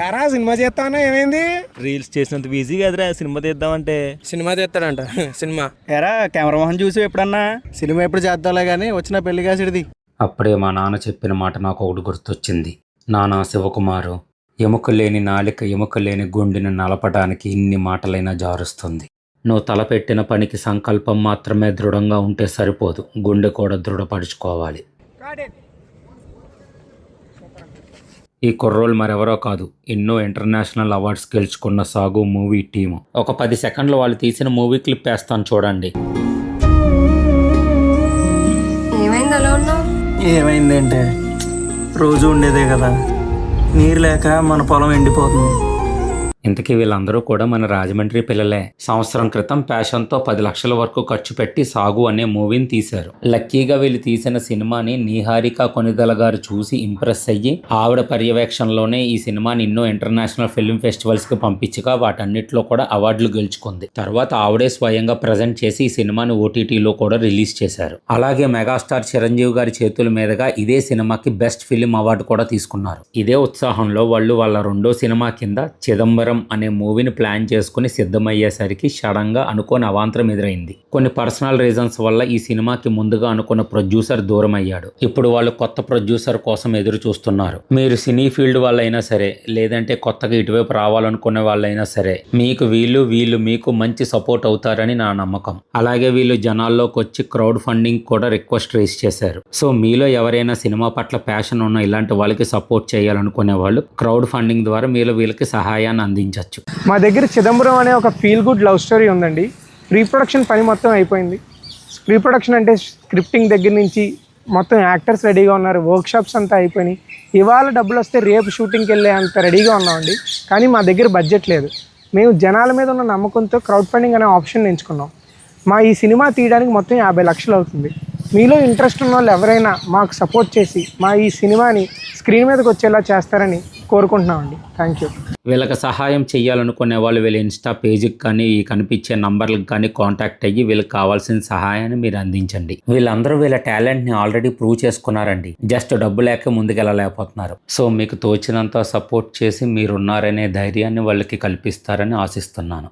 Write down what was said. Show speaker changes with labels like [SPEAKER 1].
[SPEAKER 1] ఎరా సినిమా చేస్తానా ఏమైంది?
[SPEAKER 2] రీల్స్ చేసినంత ఈజీ కదరా సినిమా తీద్దామంటే.
[SPEAKER 1] సినిమా తీస్తాడంట సినిమా.
[SPEAKER 3] ఎరా కెమెరా మొహం చూసి ఎప్పుడన్నా? సినిమా ఎప్పుడు చేద్దాంలే కానీ వచ్చిన పెళ్ళి కాసిడిది
[SPEAKER 4] అప్పుడే మా నాన్న చెప్పిన మాట నాకు ఒకటి గుర్తొచ్చింది. నానా శివకుమారు ఎముక లేని నాలిక ఎముక లేని గుండెని నలపడానికి ఇన్ని మాటలైనా జారుస్తుంది. నువ్వు తలపెట్టిన పనికి సంకల్పం మాత్రమే దృఢంగా ఉంటే సరిపోదు. గుండె కూడా దృఢపరుచుకోవాలి. ఈ కుర్రోళ్ళు మరెవరో కాదు. ఎన్నో ఇంటర్నేషనల్ అవార్డ్స్ గెలుచుకున్న సాగు మూవీ టీము. ఒక పది సెకండ్లు వాళ్ళు తీసిన మూవీ క్లిప్ వేస్తాను చూడండి.
[SPEAKER 5] ఏమైంది అలా ఉన్నావు?
[SPEAKER 3] ఏమైందంటే రోజు ఉండేదే కదా. నీరు లేక మన పొలం ఎండిపోతుంది.
[SPEAKER 4] ఇంతకీ వీళ్ళందరూ కూడా మన రాజమండ్రి పిల్లలే. సంవత్సరం క్రితం ప్యాషన్తో పది లక్షల వరకు ఖర్చు పెట్టి సాగు అనే మూవీని తీశారు. లక్కీగా వీళ్ళు తీసిన సినిమాని నీహారిక కొనిదల గారు చూసి ఇంప్రెస్ అయ్యి ఆవిడ పర్యవేక్షణలోనే ఈ సినిమాని ఎన్నో ఇంటర్నేషనల్ ఫిల్మ్ ఫెస్టివల్స్కి పంపించగా వాటన్నిటిలో కూడా అవార్డులు గెలుచుకుంది. తర్వాత ఆవిడే స్వయంగా ప్రజెంట్ చేసి ఈ సినిమాని ఓటీటీలో కూడా రిలీజ్ చేశారు. అలాగే మెగాస్టార్ చిరంజీవి గారి చేతుల మీదుగా ఇదే సినిమాకి బెస్ట్ ఫిలిం అవార్డు కూడా తీసుకున్నారు. ఇదే ఉత్సాహంలో వాళ్ళు వాళ్ళ రెండో సినిమా కింద చిదంబరం అనే మూవీని ప్లాన్ చేసుకుని సిద్ధమయ్యేసరికి సడన్గా అనుకోని అవాంతరం ఎదురైంది. కొన్ని పర్సనల్ రీజన్స్ వల్ల ఈ సినిమాకి ముందుగా అనుకున్న ప్రొడ్యూసర్ దూరం అయ్యాడు ఇప్పుడు వాళ్ళు కొత్త ప్రొడ్యూసర్ కోసం ఎదురు చూస్తున్నారు మీరు సినీ ఫీల్డ్ వాళ్ళైనా సరే లేదంటే కొత్తగా ఇటువైపు రావాలనుకునే వాళ్ళైనా సరే మీకు వీళ్ళు వీళ్ళు మీకు మంచి సపోర్ట్ అవుతారని నా నమ్మకం. అలాగే వీళ్ళు జనాల్లోకి వచ్చి క్రౌడ్ ఫండింగ్ కూడా రిక్వెస్ట్ రేస్ చేశారు. సో మీలో ఎవరైనా సినిమా పట్ల ప్యాషన్ ఉన్న ఇలాంటి వాళ్ళకి సపోర్ట్ చేయాలనుకునే వాళ్ళు క్రౌడ్ ఫండింగ్ ద్వారా మీరు వీళ్ళకి సహాయాన్ని అందించవచ్చు
[SPEAKER 1] మా దగ్గర చిదంబరం అనే ఒక ఫీల్ గుడ్ లవ్ స్టోరీ ఉందండి. ప్రీ ప్రొడక్షన్ పని మొత్తం అయిపోయింది. ప్రీ ప్రొడక్షన్ అంటే స్క్రిప్టింగ్ దగ్గర నుంచి మొత్తం యాక్టర్స్ రెడీగా ఉన్నారు. వర్క్షాప్స్ అంతా అయిపోయినాయి. ఇవాళ డబ్బులు వస్తే రేపు షూటింగ్కి వెళ్ళే అంత రెడీగా ఉన్నామండి. కానీ మా దగ్గర బడ్జెట్ లేదు. మేము జనాల మీద ఉన్న నమ్మకంతో క్రౌడ్ ఫండింగ్ అనే ఆప్షన్ ఎంచుకున్నాం. మా ఈ సినిమా తీయడానికి మొత్తం యాభై లక్షలు అవుతుంది. మీలో ఇంట్రెస్ట్ ఉన్న వాళ్ళు ఎవరైనా మాకు సపోర్ట్ చేసి మా ఈ సినిమాని స్క్రీన్ మీదకి వచ్చేలా చేస్తారని కోరుకుంటున్నామండి. థ్యాంక్ యూ
[SPEAKER 4] వీళ్ళకి సహాయం చేయాలనుకునే వాళ్ళు వీళ్ళ ఇన్స్టా పేజీకి కానీ ఈ కనిపించే నంబర్లకు కానీ కాంటాక్ట్ అయ్యి వీళ్ళకి కావాల్సిన సహాయాన్ని మీరు అందించండి. వీళ్ళందరూ వీళ్ళ టాలెంట్ని ఆల్రెడీ ప్రూవ్ చేసుకున్నారండి. జస్ట్ డబ్బు లేక ముందుకెళ్ళలేకపోతున్నారు. సో మీకు తోచినంత సపోర్ట్ చేసి మీరున్నారనే ధైర్యాన్ని వాళ్ళకి కల్పిస్తారని ఆశిస్తున్నాను.